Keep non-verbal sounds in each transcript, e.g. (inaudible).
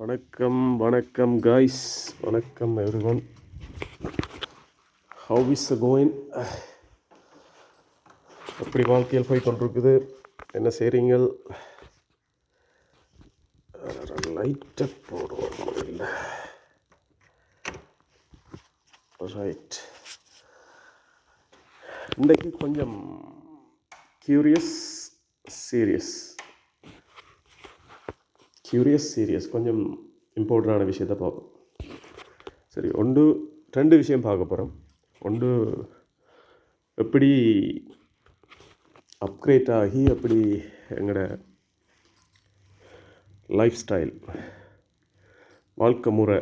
வணக்கம் வணக்கம் காய்ஸ் வணக்கம் everyone how is going எப்படி வாழ்க்கையில் போய் கொண்டிருக்குது? என்ன செய்கிறீங்க லைட்டை போடுவோம் இல்லை ரைட் இன்றைக்கு கொஞ்சம் க்யூரியஸ் சீரியஸ் கியூரியஸ் சீரியஸ் கொஞ்சம் இம்பார்ட்டண்டான விஷயத்தை பார்ப்போம். சரி ஒன்று ரெண்டு விஷயம் பார்க்க போகிறோம் ஒன்று எப்படி அப்கிரேட் ஆகி எப்படி எங்களோட லைஃப் ஸ்டைல் வாழ்க்கை முறை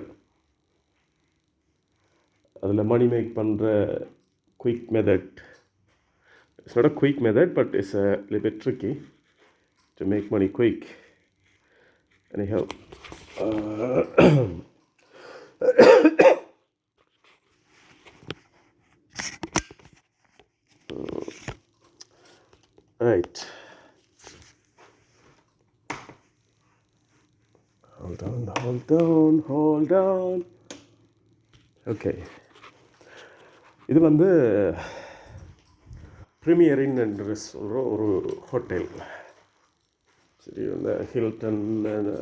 அதில் மணி மேக் பண்ணுற quick method it's not a quick method but it's a little bit tricky to make money quick anyhow uh, right (coughs) hold on hold on hold on okay இது வந்து ப்ரீமியரின் என்று சொல்கிற ஒரு hotel சரி இந்த ஹில்டன் இந்த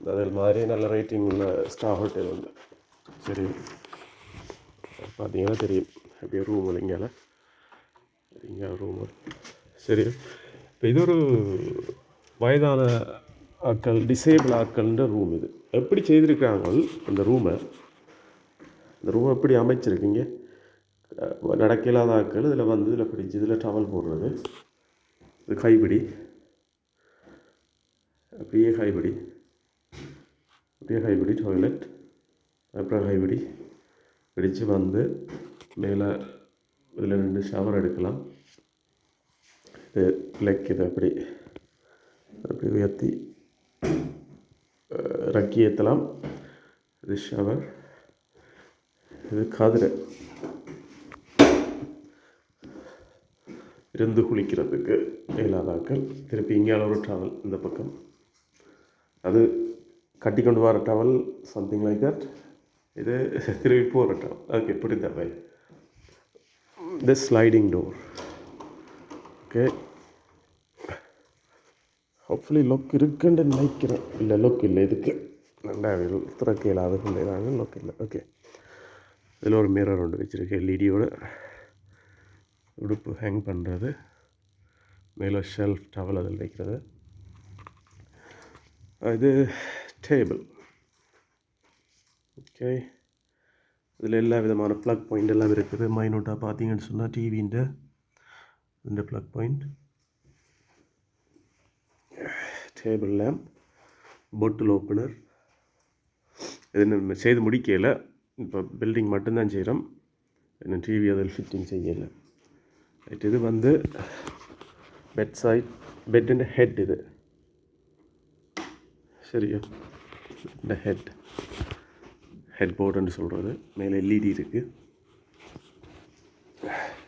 அதில் மாதிரி நல்ல ரேட்டிங் உள்ள ஸ்டார் ஹோட்டல் உண்டு சரி பார்த்தீங்கன்னா தெரியும் அப்படியே ரூம் இல்லைங்கால இங்கே ரூம் சரி இப்போ இது ஒரு வயதான ஆட்கள் டிசேபிள் ஆட்கள்ன்ற ரூம் இது எப்படி செய்திருக்கிறாங்க அந்த ரூமை இந்த ரூமை எப்படி அமைச்சிருக்கீங்க நடக்க இல்லாத ஆட்கள் இதில் வந்து இதில் பிடிச்சி இதில் டவல் போடுறது இது கைப்பிடி அப்படியே ஹைபடி அப்படியே ஹைபடி டாய்லெட் அப்புறம் ஹைபடி பிடிச்சு வந்து மேலே இதில் ரெண்டு ஷவர் எடுக்கலாம். இது லெக் இது அப்படி. அப்படி உயர்த்தி ரக்கி ஏற்றலாம் இது ஷவர் இது கதிரை இருந்து குளிக்கிறதுக்கு இயலாதாக்கள் திருப்பி இங்கே ஒரு ட்ராவல் இந்த பக்கம். அது கட்டி கொண்டு வர டவல் சம்திங் லைக் தட் இது திருப்பி போகிற டவல் ஓகே இப்படி தவை the sliding door okay hopefully lock இருக்குன்னு நினைக்கிறேன். இல்லை லொக் இல்லை இதுக்கு. நல்லா திறக்க இல்லாத பிள்ளைதாங்க லொக் இல்லை. ஓகே இதில் ஒரு மிரர் ஒன்று வச்சுருக்கேன் எல்இடியோட உடுப்பு ஹேங் பண்ணுறது மேலே ஷெல்ஃப் டவல் அதில் வைக்கிறது. இது டேபிள் ஓகே இதில் எல்லா விதமான ப்ளக் பாயிண்ட் எல்லாம் இருக்குது. மைனூட்டாக பார்த்தீங்கன்னு சொன்னால் டிவின்ற இந்த plug point table lamp பொட்டில் opener இது நம்ம செய்து முடிக்கல. இப்போ பில்டிங் மட்டும்தான் செய்கிறோம் இன்னும் டிவி அதில் ஃபிட்டிங் செய்யலை. ரைட் இது வந்து பெட் சைட் பெட்டின் ஹெட் இது. சரியா இந்த ஹெட் ஹெட் போர்டுன்னு சொல்கிறது மேலே எல்இடி இருக்குது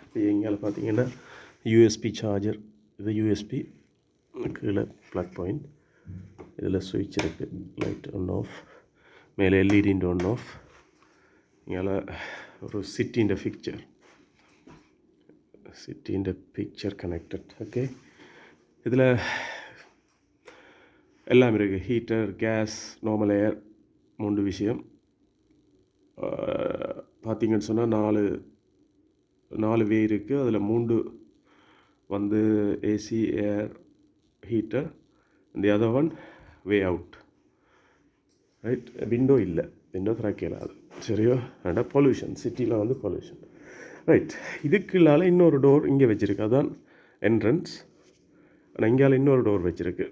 இப்போ எங்கேயால் பார்த்தீங்கன்னா யூஎஸ்பி சார்ஜர் இது யூஎஸ்பி கீழே ப்ளக் பாயிண்ட் இதில் சுவிட்ச் இருக்குது லைட் ஒன் ஆஃப் மேலே எல்இடின்ற ஒன் ஆஃப் இங்கே ஒரு சிட்டின்ற பிக்சர் சிட்டின்ற பிக்சர் கனெக்டட் ஓகே இதில் எல்லாம் இருக்குது ஹீட்டர் கேஸ் நார்மல் ஏர் மூன்று விஷயம். பார்த்தீங்கன்னு சொன்னால் நாலு நாலு வே இருக்குது அதில் மூன்று வந்து ஏசி ஏர் ஹீட்டர் இந்த other one way out right window இல்லை. விண்டோ திறக்கலாது சரியோ? ஆனால் பொல்யூஷன் சிட்டியில் வந்து பொல்யூஷன் ரைட் இதுக்குள்ளால் இன்னொரு டோர் இங்கே வச்சுருக்கு. அதான் என்ட்ரன்ஸ் ஆனால் இங்கால இன்னொரு டோர் வச்சுருக்கு.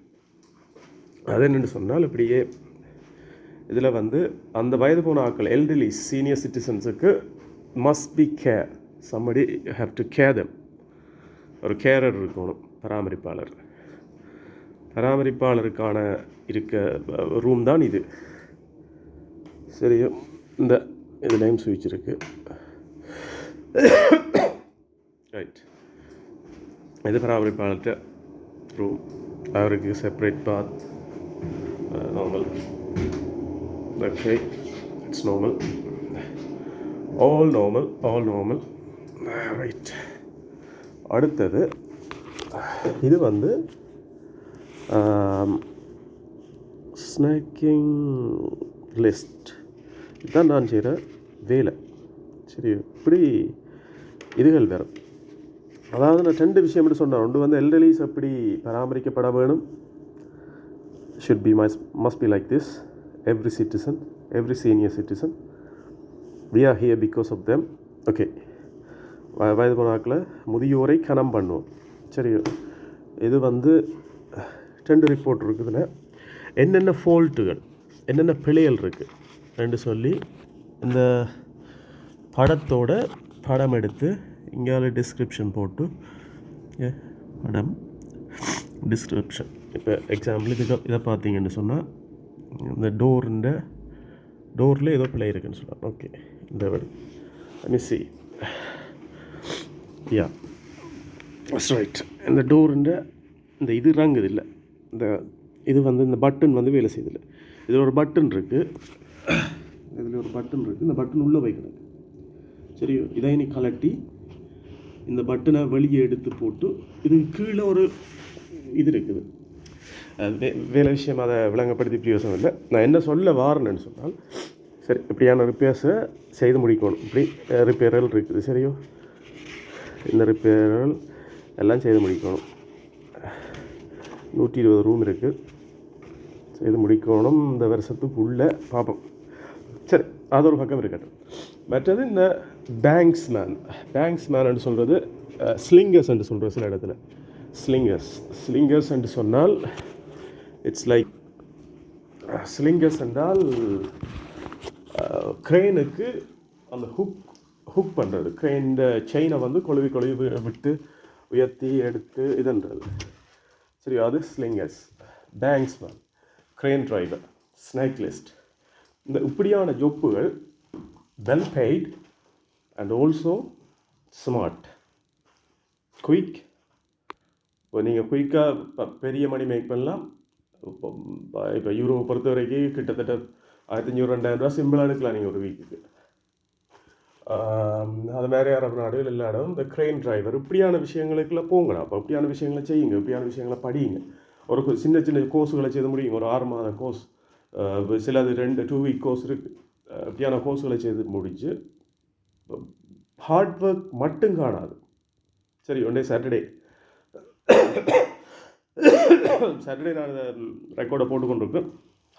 அது என்னென்னு சொன்னால் இப்படியே இதில் வந்து அந்த வயது போன ஆட்கள் elderly senior சிட்டிசன்ஸுக்கு must be care somebody have to care them ஒரு கேரர் இருக்கணும் பராமரிப்பாளர். பராமரிப்பாளருக்கான இருக்க ரூம் தான் இது. சரியோ? இந்த இதுலேயும் சுவிட்ச் இருக்குது ரைட் இது பராமரிப்பாளர்கிட்ட ரூம் அவருக்கு separate bath Uh, normal Okay, it's normal. All normal, all normal. Ah, right அடுத்தது இது வந்து ஸ்நாக்கிங் லிஸ்ட் இதுதான் நான் செய்கிற வேலை. சரி இப்படி இதுகள் வேறு அதாவது நான் ரெண்டு விஷயம் எப்படி சொன்னேன். ஒன்று வந்து எல்டர்லீஸ் எப்படி பராமரிக்கப்பட வேணும்? Should be must, must be like this every citizen every senior citizen we are here because of them. Okay வயது போனாக்கில் முதியோரை கனம் பண்ணுவோம். சரி. இது வந்து ரெண்டு ரிப்போர்ட் இருக்குதுல. என்னென்ன ஃபோல்ட்டுகள் என்னென்ன பிழைகள் இருக்குது ரெண்டு சொல்லி இந்த படத்தோட படம் எடுத்து இங்கே டிஸ்கிரிப்ஷன் போட்டு ஏ, படம். டிஸ்கிரிப்ஷன் இப்போ எக்ஸாம்பிள் இதுக்கு இதை பார்த்தீங்கன்னு சொன்னால் இந்த டோர்ன்ற டோரில் ஏதோ பிழை இருக்குன்னு சொல்லலாம் ஓகே இந்த வேர்டு மிஸ்ஸி யா ரைட் இந்த டோருண்ட இந்த இது ரங்குது இல்லை. இந்த இது வந்து இந்த பட்டன் வந்து வேலை செய்யுதில்ல இதில் ஒரு பட்டன் இருக்குது இதில் ஒரு பட்டன் இருக்குது இந்த பட்டன் உள்ளே வைக்கணும் சரி இதை நீ கலட்டி இந்த பட்டனை வெளியே எடுத்து போட்டு இது கீழே ஒரு இது இருக்குது. அது வே வேலை விஷயம் அதை விளங்கப்படுத்தி பிரயோசனம் இல்லை. நான் என்ன சொல்ல வாரணுன்னு சொன்னால் சரி இப்படியான ரிப்பேர்ஸை செய்து முடிக்கணும். இப்படி ரிப்பேர்கள் இருக்குது. சரியோ? இந்த ரிப்பேர்கள் எல்லாம் செய்து முடிக்கணும். நூற்றி இருபது ரூம் இருக்குது செய்து முடிக்கணும். இந்த வருஷத்துக்குள்ளே பார்ப்போம் சரி அது ஒரு பக்கம் இருக்கட்டும். மற்றது இந்த பேங்க்ஸ் மேன் பேங்க்ஸ் மேன் சொல்கிறது ஸ்லிங்கர்ஸ் என்று சொல்கிறது சில இடத்துல. ஸ்லிங்கர்ஸ் ஸ்லிங்கர்ஸ் என்று சொன்னால் இட்ஸ் லைக் ஸ்லிங்கர்ஸ் என்றால் uh, க்ரெயினுக்கு அந்த ஹுக் ஹுக் பண்ணுறது க்ரெயின் இந்த செயினை வந்து கொழுவி கொழுவி விட்டு உயர்த்தி எடுத்து இதுன்றது. சரி அது ஸ்லிங்கர்ஸ் பேங்க்ஸ்மேன் க்ரெயின் டிரைவர் ஸ்னேக்லிஸ்ட் இந்த இப்படியான ஜொப்புகள் well paid and also smart quick இப்போ நீங்கள் குயிக்காக பெரிய மணி மேக் பண்ணலாம். இப்போ இப்போ யூரோவை பொறுத்த வரைக்கும் கிட்டத்தட்ட ஆயிரத்தி அஞ்சூறு ரெண்டாயிரம் ரூபா சிம்பிளாக எடுக்கலாம் நீங்கள் ஒரு வீக்குக்கு அது மாதிரி அரபு நாடுகள் எல்லா இடம். இந்த க்ரெயின் டிரைவர் இப்படியான விஷயங்களுக்குலாம் போங்கடா. அப்போ இப்படியான விஷயங்களை செய்யுங்க. இப்படியான விஷயங்களை படியுங்க. ஒரு சின்ன சின்ன கோர்ஸுகளை செய்து முடியுங்க. ஒரு ஆறு மாத கோர்ஸ் சிலது ரெண்டு டூ வீக் கோர்ஸ் இருக்குது இப்படியான கோர்ஸுகளை செய்து முடிஞ்சு ஹார்ட் ஒர்க் மட்டும் காணாது. சரி ஒன் டே சாட்டர்டே சாட்டர்டே நான் இதை ரெக்கார்டை போட்டுக்கொண்டிருக்கேன்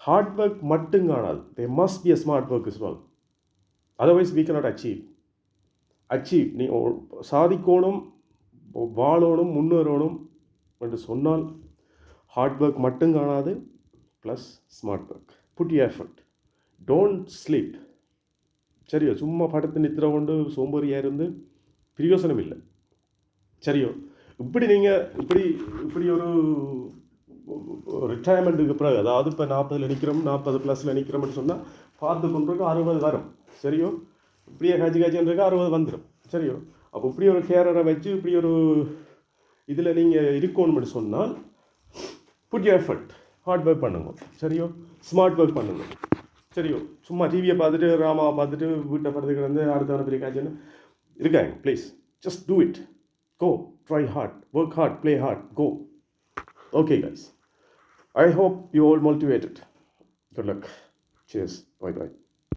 ஹார்ட் ஒர்க் மட்டும் காணாது. They must be a smart work is well otherwise we cannot achieve achieve நீ ஒ- சாதிக்கணும் வாழணும் முன்னேறணும் என்று சொன்னால் ஹார்ட் ஒர்க் மட்டும் காணாது plus smart work put effort don't sleep சரியோ சும்மா படத்து நித்திர கொண்டு சோம்பேறியாக இருந்து பிரயோசனம் இல்லை சரியோ இப்படி நீங்கள் இப்படி இப்படி ஒரு ரிட்டையர்மெண்ட்டுக்கு பிறகு அதாவது இப்போ நாற்பதில் நிற்கிறோம் நாற்பது ப்ளஸில் நிற்கிறோம்னு சொன்னால் பார்த்து பண்ணுறதுக்கு அறுபது வரும். சரியோ? இப்படியே காய்ச்சி காய்ச்சின்னு அறுபது வந்துடும் சரியோ? அப்போ இப்படி ஒரு கேரரை வச்சு இப்படி ஒரு இதில் நீங்கள் இருக்கணும்னு சொன்னால் புட் எஃபர்ட் ஹார்ட் ஒர்க் பண்ணுங்க. சரியோ? ஸ்மார்ட் ஒர்க் பண்ணுங்க. சரியோ? சும்மா டிவியை பார்த்துட்டு ராமாவை பார்த்துட்டு வீட்டை படுத்து கிடந்து அடுத்த பெரிய காய்ச்சல் இருக்காங்க. Please just do it Go, try hard, work hard, play hard, go. Okay, guys. I hope you all motivated. Good luck. Cheers. Bye bye.